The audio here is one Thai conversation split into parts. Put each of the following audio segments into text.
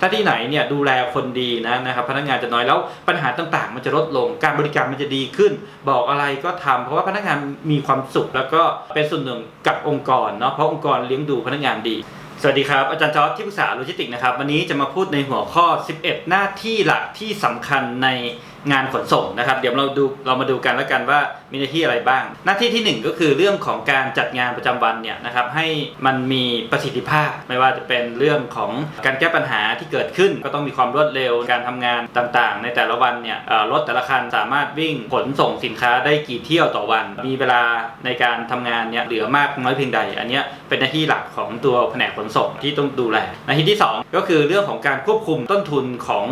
ถ้าที่ไหนเนี่ยดูแลคนดีนะนะครับพนักงานจะน้อยแล้วปัญหาต่างๆ มันจะลดลงการบริการมันจะดีขึ้น บอกอะไรก็ทำเพราะว่าพนักงานมีความสุข แล้วก็เป็นส่วนหนึ่งกับองค์กรเนาะเพราะองค์กรเลี้ยงดูพนักงานดี สวัสดีครับ อาจารย์จอร์ดที่ปรึกษาโลจิสติกนะครับวันนี้จะมาพูดในหัวข้อ 11 หน้าที่หลักที่สำคัญใน งานขนส่งนะครับ เดี๋ยวเราดูเรามาดูกันแล้วกันว่ามีหน้าที่อะไรบ้าง หน้าที่ที่หนึ่งก็คือเรื่องของการจัดงานประจำวันเนี่ยนะครับให้มันมีประสิทธิภาพ ไม่ว่าจะเป็นเรื่องของการแก้ปัญหาที่เกิดขึ้น ก็ต้องมีความรวดเร็วการทำงานต่างๆ ในแต่ละวันเนี่ยรถแต่ละคันสามารถวิ่งขนส่งสินค้าได้กี่เที่ยวต่อวัน มีเวลาในการทำงานเนี่ยเหลือมากน้อยเพียงใด อันเนี้ยเป็นหน้าที่หลักของตัวแผนกขนส่งที่ต้องดูแลหน้าที่ที่สองก็คือเรื่องของการควบคุมต้นทุนของ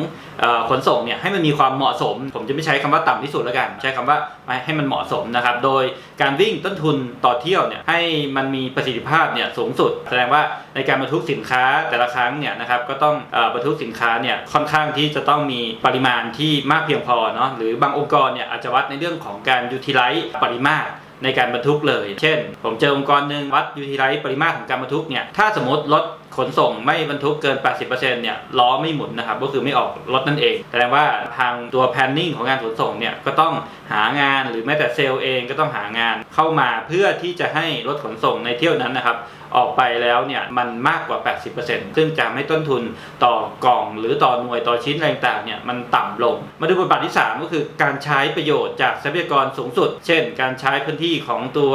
ขนส่งเนี่ยให้มันมีความเหมาะสมผมจะไม่ใช้คำว่าต่ำที่สุดแล้วกัน ใช้คำว่าให้มันเหมาะสมนะครับ โดยการวิ่งต้นทุนต่อเที่ยวเนี่ยให้มันมีประสิทธิภาพเนี่ยสูงสุด แสดงว่าในการบรรทุกสินค้าแต่ละครั้งเนี่ยนะครับก็ต้องบรรทุกสินค้าเนี่ยค่อนข้างที่จะต้องมีปริมาณที่มากเพียงพอเนาะหรือบางองค์กรเนี่ยอาจจะวัดในเรื่องของการยูทิลไลซ์ปริมาตรในการบรรทุกเลย เช่น ผมเจอองค์กรหนึ่งวัดยูทิลไลซ์ปริมาตรของการบรรทุกเนี่ย ถ้าสมมติรถ ขนส่งไม่บรรทุกเกิน 80%เนี่ยล้อไม่หมุนนะครับก็คือไม่ออกรถนั่นเองแสดงว่าทางตัวแพนนิ่งของงานขนส่งเนี่ยก็ต้องหางานหรือแม้แต่เซลล์เองก็ต้องหางานเข้ามาเพื่อที่จะให้รถขนส่งในเที่ยวนั้นนะครับ ออกไปแล้วเนี่ยมันมากกว่า 80%ซึ่งจะไม่ต้นทุนต่อกล่อง หรือต่อหน่วยต่อชิ้นอะไรต่างเนี่ยมันต่ำลง มาดูบทบาทที่ 3 ก็คือการใช้ประโยชน์จากทรัพยากรสูงสุด เช่น การใช้พื้นที่ของตัว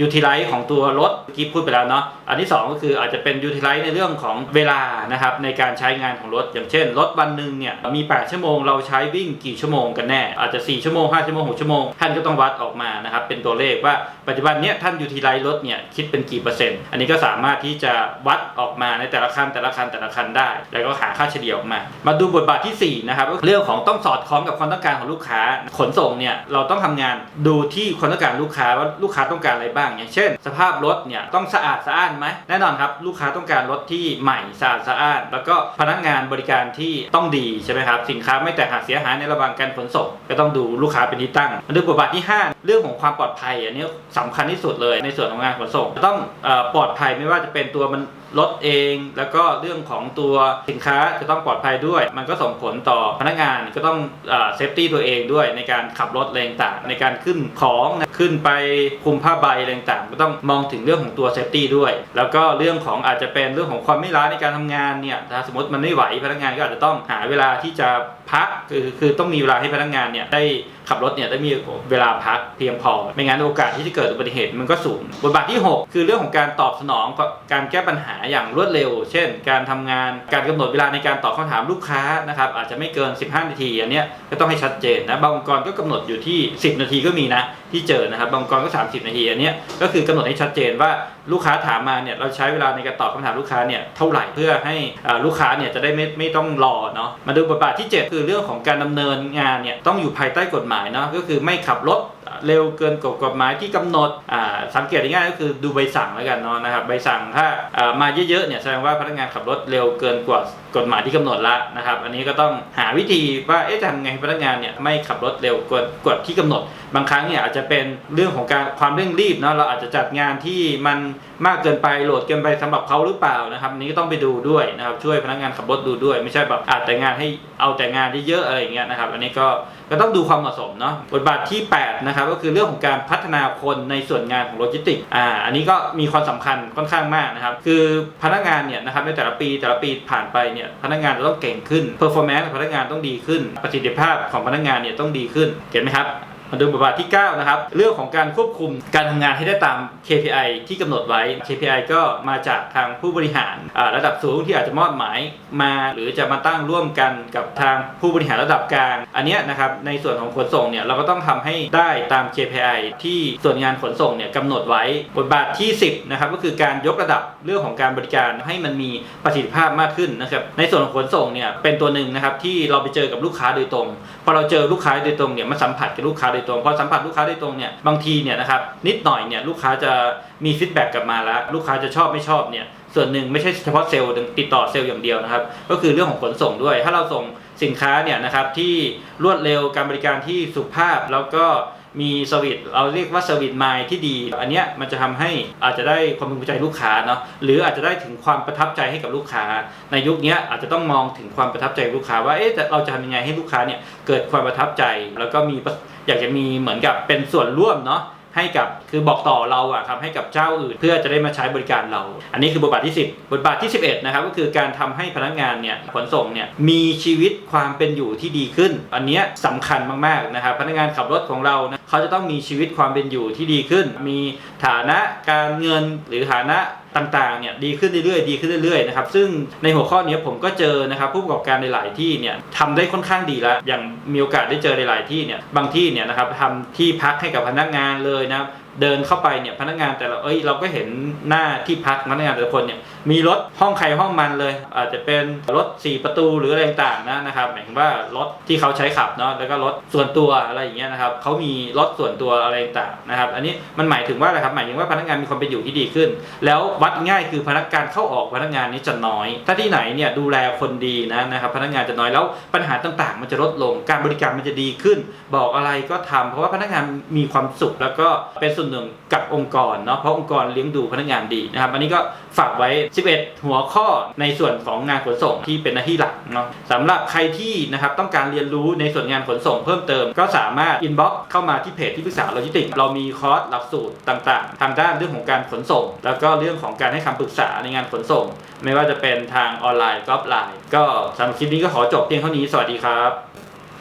ยูทิลไลซ์ของตัวรถกี้พูดไปแล้วเนาะอันที่ 2 ก็คืออาจจะเป็นยูทิลไลซ์ในเรื่องของเวลานะครับในการใช้งานของรถ อย่างเช่น รถวันหนึ่งเนี่ยมี 8 ชั่วโมงเราใช้วิ่งกี่ชั่วโมงกันแน่ อาจจะ 4 ชั่วโมง 5 ชั่วโมง 6 ชั่วโมง ท่านก็ต้องวัดออกมานะครับเป็นตัวเลขว่าปัจจุบันเนี้ยท่านยูทิลไลซ์รถเนี่ยคิดเป็นกี่เปอร์เซ็นต์อันนี้ก็สามารถที่จะวัดออกมาในแต่ละคันแต่ละคันแต่ละคันได้ แล้วก็หาค่าเฉลี่ยออกมา มาดูบทบาทที่4นะครับเรื่องของต้องสอดคล้องกับความต้องการของลูกค้าขนส่งเนี่ยเราต้องทำงานดูที่ความต้องการลูกค้าว่าลูกค้าต้องการอะไรบ้าง อย่างเช่น สภาพรถเนี่ยต้องสะอาดสะอ้านไหมแน่นอนครับลูกค้าต้องการรถที่ใหม่สะอาดสะอ้านแล้วก็พนักงานบริการที่ต้องดีใช่ไหมครับสินค้าไม่แตกหักเสียหายในระหว่างการขนส่ง ก็ต้องดูลูกค้าเป็นที่ตั้งมาดูบทบาทที่ 5เรื่องของความปลอดภัยอันนี้สำคัญที่สุดเลยในส่วนของงานขนส่ง ต้องอปลอดภัยไม่ว่าจะเป็นตัวมัน รถเอง แล้วก็เรื่องของตัวสินค้าจะต้องปลอดภัยด้วย มันก็ส่งผลต่อพนักงานก็ต้องเซฟตี้ตัวเองด้วยในการขับรถอะไรต่างในการขึ้นของนะขึ้นไปคุมผ้าใบอะไรต่างก็ต้องมองถึงเรื่องของตัวเซฟตี้ด้วย แล้วก็เรื่องของอาจจะเป็นเรื่องของความไม่ล้าในการทำงานเนี่ยถ้าสมมติมันไม่ไหวพนักงานก็อาจจะต้องหาเวลาที่จะพักคือคือต้องมีเวลาให้พนักงานเนี่ยได้ขับรถเนี่ยได้มีเวลาพักเพียงพอ ไม่งั้นโอกาสที่จะเกิดอุบัติเหตุมันก็สูง บทบาทที่ 6 คือเรื่องของการตอบสนองการแก้ปัญหาอย่างรวดเร็ว เช่น การทำงานการกำหนดเวลาในการตอบคำถามลูกค้านะครับอาจจะไม่เกิน 15 นาทีอันเนี้ยก็ต้องให้ชัดเจนนะบางองค์กรก็กำหนดอยู่ที่ 10 นาทีก็มีนะที่เจอนะครับบางองค์กรก็ 30 นาทีอันเนี้ยก็คือกำหนดให้ชัดเจนว่าลูกค้าถามมาเนี่ยเราใช้เวลาในการตอบคำถามลูกค้าเนี่ยเท่าไหร่เพื่อให้อ่าลูกค้าเนี่ยจะได้ไม่ไม่ต้องรอเนาะมาดูบทบาทที่ 7 คือเรื่องของการดำเนินงานเนี่ยต้องอยู่ภายใต้กฎหมายเนาะก็คือไม่ขับรถ เร็วเกินกฎกฎหมายที่กำหนดอ่าสังเกตง่ายก็คือดูใบสั่งแล้วกันเนาะนะครับใบสั่งถ้าอ่ามาเยอะๆเนี่ยแสดงว่าพนักงานขับรถเร็วเกินกว่ากฎหมายที่กำหนดละนะครับ อันนี้ก็ต้องหาวิธีว่าเอ๊ะจะทำไงให้พนักงานเนี่ยไม่ขับรถเร็วกว่ากฎที่กำหนดบางครั้งเนี่ยอาจจะเป็นเรื่องของการความเร่งรีบเนาะเราอาจจะจัดงานที่มันมากเกินไปโหลดเกินไปสำหรับเขาหรือเปล่านะครับอันนี้ก็ต้องไปดูด้วยนะครับช่วยพนักงานขับรถดูด้วย ไม่ใช่แบบอาจแต่งานให้เอาแต่งานที่เยอะอะไรอย่างเงี้ยนะครับ อันนี้ก็ก็ต้องดูความเหมาะสมเนาะบทบาทที่8นะครับก็คือเรื่องของการพัฒนาคนในส่วนงานของโลจิสติกส์อ่าอันนี้ก็มีความสำคัญค่อนข้างมากนะครับคือพนักงานเนี่ยนะครับในแต่ละปีแต่ละปีผ่านไปเนี่ยพนักงานจะต้องเก่งขึ้น performance ของพนักงานต้องดีขึ้น ประสิทธิภาพของพนักงานเนี่ยต้องดีขึ้นเห็นไหมครับ มาดูบทบาทที่ 9 นะครับ เรื่องของการควบคุมการทำงานให้ได้ตาม KPI ที่กำหนดไว้ KPI ก็มาจากทางผู้บริหารระดับสูงที่อาจจะมอบหมายมา หรือจะมาตั้งร่วมกันกับทางผู้บริหารระดับกลาง อันนี้นะครับในส่วนของขนส่งเนี่ยเราก็ต้องทำให้ได้ตาม KPI ที่ส่วนงานขนส่งเนี่ยกำหนดไว้บทบาทที่ 10นะครับก็คือการยกระดับเรื่องของการบริการให้มันมีประสิทธิภาพมากขึ้นนะครับในส่วนของขนส่งเนี่ยเป็นตัวหนึ่งนะครับที่เราไปเจอกับลูกค้าโดยตรงพอเราเจอลูกค้าโดยตรงเนี่ยมาสัมผัสกับลูกค้าโดยตรงพอสัมผัสลูกค้าโดยตรงเนี่ยบางทีเนี่ยนะครับนิดหน่อยเนี่ยลูกค้าจะมีฟีดแบ็กกลับมาแล้วลูกค้าจะชอบไม่ชอบเนี่ยส่วนหนึ่งไม่ใช่เฉพาะเซลล์ติดต่อเซลล์อย่างเดียวนะครับ ก็คือเรื่องของขนส่งด้วย ถ้าเราส่งสินค้าเนี่ยนะครับที่รวดเร็วการบริการที่สุภาพแล้วก็มีสวิตเราเรียกว่าสวิตไมล์ที่ดี อันเนี้ยมันจะทำให้อาจจะได้ความพึงพอใจลูกค้าเนาะหรืออาจจะได้ถึงความประทับใจให้กับลูกค้า ในยุคนี้อาจจะต้องมองถึงความประทับใจลูกค้าว่าเอ๊ะเราจะทำยังไงให้ลูกค้าเนี่ยเกิดความประทับใจแล้วก็มี อยากจะมีเหมือนกับเป็นส่วนร่วมเนาะให้กับคือบอกต่อเราอะครับให้กับเจ้าอื่นเพื่อจะได้มาใช้บริการเรา อันนี้คือบทบาทที่ 10 บทบาทที่ 11นะครับก็คือการทำให้พนักงานเนี่ยขนส่งเนี่ยมีชีวิตความเป็นอยู่ที่ดีขึ้น อันนี้ยสำคัญมากๆนะครับพนักงานขับรถของเรานะเขาจะต้องมีชีวิตความเป็นอยู่ที่ดีขึ้น มีฐานะการเงินหรือฐานะ ต่างๆเนี่ยดีขึ้นเรื่อยๆดีขึ้นเรื่อยๆนะครับซึ่งในหัวข้อนี้ผมก็เจอนะครับผู้ประกอบการในหลายที่เนี่ยทำได้ค่อนข้างดีแล้วอย่างมีโอกาสได้เจอในหลายที่เนี่ยบางที่เนี่ยนะครับทำที่พักให้กับพนักงานเลยนะครับ เดินเข้าไปเนี่ยพนักงานแต่ละเอ้ยเราก็เห็นหน้าที่พักพนักงานแต่ละคนเนี่ยมีรถห้องใครห้องมันเลย อาจจะเป็นรถ 4 ประตูหรืออะไรต่างๆนะนะครับหมายถึงว่ารถที่เขาใช้ขับเนาะแล้วก็รถส่วนตัวอะไรอย่างเงี้ยนะครับเขามีรถส่วนตัวอะไรต่างๆนะครับอันนี้มันหมายถึงว่าอะไรครับหมายถึงว่าพนักงานมีความเป็นอยู่ที่ดีขึ้น แล้ววัดง่ายคือพนักงานเข้าออกพนักงานนี้จะน้อย ถ้าที่ไหนเนี่ยดูแลคนดีนะนะครับพนักงานจะน้อยแล้วปัญหาต่างๆ มันจะลดลงการบริการมันจะดีขึ้น บอกอะไรก็ทำเพราะว่าพนักงานมีความสุขแล้วก็เป็นส่วนหนึ่งกับองค์กรเนาะเพราะองค์กรเลี้ยงดูพนักงานดีนะครับอันนี้ก็ฝากไว้ 11 หัวข้อในส่วนของงานขนส่งที่เป็นหน้าที่หลักเนาะสำหรับใครที่นะครับต้องการเรียนรู้ในส่วนงานขนส่งเพิ่มเติม ก็สามารถอินบ็อกเข้ามาที่เพจที่ปรึกษาโลจิสติกเรามีคอร์สหลักสูตรต่างๆ ทางด้านเรื่องของการขนส่ง แล้วก็เรื่องของการให้คำปรึกษาในงานขนส่ง ไม่ว่าจะเป็นทางออนไลน์ก็ออฟไลน์ ก็สำหรับคลิปนี้ก็ขอจบเพียงเท่านี้สวัสดีครับ